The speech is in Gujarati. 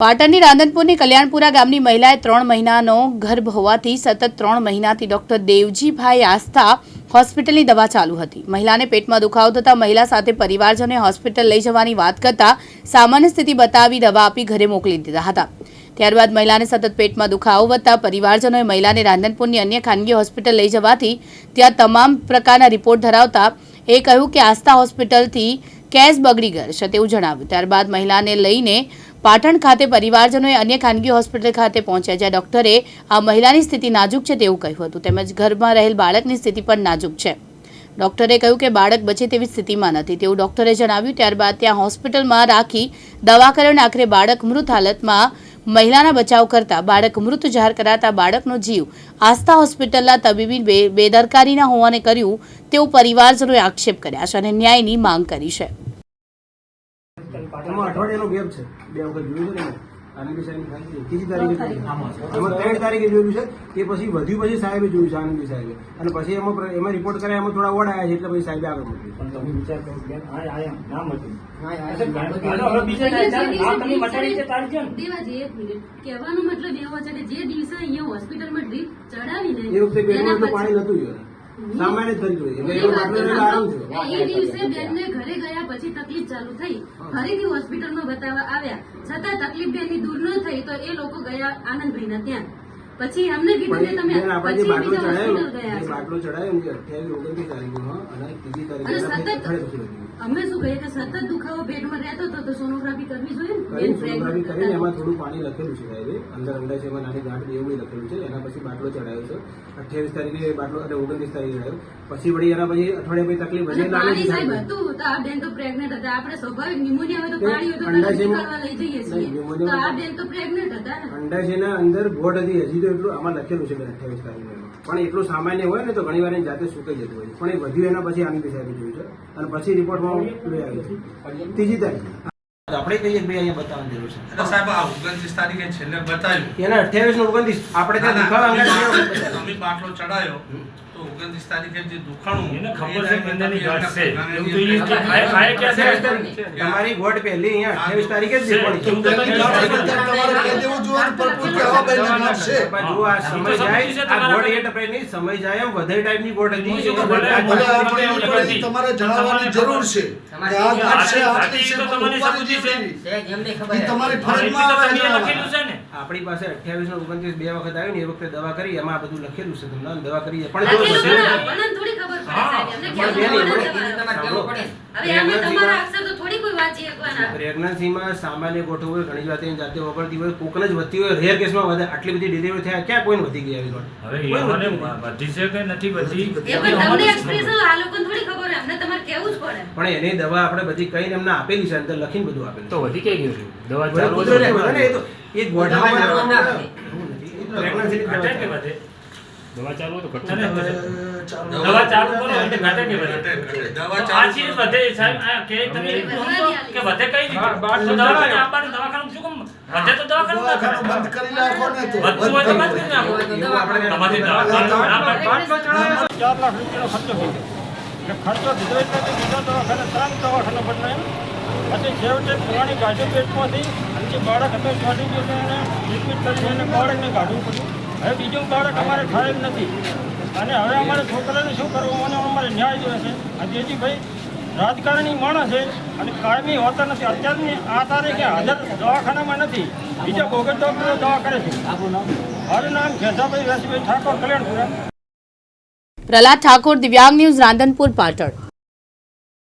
પાટણની રાંધનપુરની કલ્યાણપુરા ગામની મહિલાએ ત્રણ મહિનાનો ગર્ભ હોવાથી સતત ત્રણ મહિનાથી ડોક્ટર દેવજીભાઈ આસ્થા હોસ્પિટલની દવા ચાલુ હતી. મહિલાને પેટમાં દુખાવો થતાં મહિલા સાથે પરિવારજનોએ હોસ્પિટલ લઈ જવાની વાત કરતા સામાન્ય સ્થિતિ બતાવી દવા આપી ઘરે મોકલી દીધા હતા. ત્યારબાદ મહિલાને સતત પેટમાં દુખાવો વધતા પરિવારજનોએ મહિલાને રાંધનપુરની અન્ય ખાનગી હોસ્પિટલ લઈ જવાથી ત્યાં તમામ પ્રકારના રિપોર્ટ ધરાવતા એ કહ્યું કે આસ્થા હોસ્પિટલથી કેસ બગડી ગયો છે તેવું જણાવ્યું. ત્યારબાદ મહિલાને લઈને પાટણ ખાતે પરિવારજનોએ અન્ય ખાનગી હોસ્પિટલ ખાતે પહોંચ્યા જ્યાં ડોક્ટરે આ મહિલાની સ્થિતિ નાજુક છે તેવું કહ્યું હતું. તેમજ ઘરમાં રહેલ બાળકની સ્થિતિ પણ નાજુક છે. ડોક્ટરે કહ્યું કે બાળક બચે તેવી સ્થિતિમાં નથી. તેવું ડોક્ટરે જણાવ્યું. ત્યારબાદ ત્યાં હોસ્પિટલમાં રાખી દવા આખરે બાળક મૃત હાલતમાં મહિલાના બચાવ કરતા બાળક મૃત જાહેર કરાતા બાળકનો જીવ આસ્થા હોસ્પિટલના તબીબી બેદરકારીના હોવાને કર્યું તેવું પરિવારજનોએ આક્ષેપ કર્યા છે અને ન્યાયની માંગ કરી છે. અઠવાડિયાનો ગેપ છે. બે વખત જોયું છે આનંદી સાહેબ તારીખે જોયું. એમાં ત્રણ તારીખે જોયું છે એ પછી વધ્યું પછી સાહેબે જોયું છે આનંદી સાહેબે. અને પછી એમાં એમાં રિપોર્ટ કર્યા એમાં થોડા વડ આવ્યા છે એટલે પછી સાહેબે આગળ પણ તમે વિચાર કરો આ નામ હતું? દેવાજી, એક મિનિટ. કહેવાનો મતલબ એવો છે કે જે દિવસે અહીંયા હોસ્પિટલમાં ડ્રીપ ચડાવીને એ વખતે પાણી નતું જોયું સામાન્ય એ દિવસે બેનને ઘરે ગયા પછી તકલીફ ચાલુ થઈ. ફરીથી હોસ્પિટલમાં બતાવવા આવ્યા. છતાં તકલીફ બેનની દૂર ન થઈ તો એ લોકો ગયા આનંદભાઈના ત્યાં. પછી અમને કીધું કે તમે પછી બીજા ચડાયો હોસ્પિટલ ગયા બાટલો ચડાયો અઠ્યાવીસ ઓગણત્રીસ તારીખમાં અને ત્રીજી તારીખે અમે શું કહીએ કે સતત દુખાવો પેટમાં રહેતો હતો તો સોનોગ્રાફી કરવી જોઈએ સોનોગ્રાફી કરીને એમાં થોડું પાણી લખેલું છે સાહેબ. અંદર અંદાજે એમાં નાની ગાંઠ એવું લખેલું છે. એના પછી બાટલો ચડાયો છે. અઠ્યાવીસ તારીખે બાટલો અને ઓગણત્રીસ તારીખે ચડાયો પછી વળી એના પછી અઠવાડિયા પછી તકલીફ વધી પાણી સાહેબ હતું. તો આ બેન તો પ્રેગ્નેન્ટ હતા. આપણે સ્વાભાવિક ન્યુમોનિયા હોય તો પાણી હોય તો લઈ જઈએ છીએ. તો આ બેન તો પ્રેગ્નેન્ટ હતા અંડાશયના અંદર ગોઠ હતી. હજી તો એટલું આમાં લખેલું છે બેન અઠ્યાવીસ તારીખે પણ એટલું સામાન્ય હોય ને તો ઘણી વાર એની જાતે સુકાઈ જતું હોય છે. પણ એ વધ્યું એના પછી આનંદી સાહેબે જોયું છે. અને પછી રિપોર્ટમાં લઈ આવી છે ત્રીજી તારીખે આપણે કહીએ ભાઈ અહીંયા બતાવવાની જરૂર છે. એટલે સાહેબ આ ઓગણત્રીસ તારીખે છેલ્લે બતાવ્યું. એના અઠ્યાવીસ ને ઓગણત્રીસ. આપણે ત્યાં દુખાવા અંગે બે વખત બતાવ્યું. તમે બાટલો ચડાયો. તો ઓગણત્રીસ તારીખે જે દુખાણું એને ખબર છે કે ગાંઠ છે. એવું તો એ કે ખાય- ખાય છે? તમારી ગોઠ પહેલી અહીંયા અઠ્યાવીસ તારીખે જ છે. દેખવાની ચૌદ તારીખે તમારે કહી દેવું જોઈએ ને કે આવા બેનની ગાંઠ છે. પણ જો આ સમય જાય આ ગોઠ એ ટપે નહીં સમય જાય એમ વધે ટાઈપની હતી. તમારે જણાવવાની જરૂર છે કે આ ગાંઠ છે આટલી છે તો પણ સમજી છે? તમારી ફરજમાં. લખેલું છે ને? આપણી પાસે અઠ્યાવીસ ને ઓગણત્રીસ બે વખત આવ્યું ને એ વખતે દવા કરી એમાં આ બધું લખેલું છે. તમને દવા કરી પણ જો થોડી ખબર કોઈ પ્રેગ્નન્સીમાં સામાન્ય ગોઠવું હોય ઘણી વાત જાતે વગરતી હોય કોકને જ વધતી હોય રેર કેસમાં વધે. આટલી બધી ડિલિવરી થયા ક્યાં કોઈને વધી ગઈ આવી? હવે કોઈ. વધી છે કે નથી વધી જ પડે. પણ એની દવા આપણે બધી કઈ એમને આપેલી છે અંદર લખીને બધું આપેલું તો વધી કઈ ગયું દવા ચાલુ એ તો એ ગોઠવવા દવા ચાલુ દવા ઘટે દવા ચાલુ તો કરો એટલે ઘટે કે વધે. દવા ચાલુ છે વધે સાહેબ આ કે તમે કે વધે કઈ તો દવા આપવાનું દવાખાનું શું કામ? વધે તો દવાખાનું બંધ કરી નાખો ને તો વધતું હોય તો બંધ કરી નાખો. તમારી દવાખાનું ના ચાર લાખ રૂપિયાનો ખર્ચો થઈ ગયો. ખર્ચો દીધો એટલે તો બીજા દવાખાને ત્રણ દવાખાના બદલાયો. પછી છેવટે પુરાણી ગાડી પેટમાંથી અને જે બાળક હતો ચોટી ગયો એને રિપીટ કરીને એને બાળકને કાઢવું પડ્યું. હવે બીજું બાળક અમારે થાય નથી. અને હવે અમારે છોકરાને શું કરવું? અને અમારે ન્યાય જોઈએ છે. અને જેજીભાઈ રાજકારણી માણસ છે અને કાયમી હોતા નથી. અત્યારની આ તારીખે હાજર દવાખાનામાં નથી. બીજા બોગસ ડૉક્ટરો દવા કરે છે. મારું નામ ઘેસાભાઈ વ્યાસીભાઈ ઠાકોર, કલ્યાણપુરા. પ્રહલાદ ઠાકોર દિવ્યાંગ ન્યૂઝ રાંધનપુર પાટણ.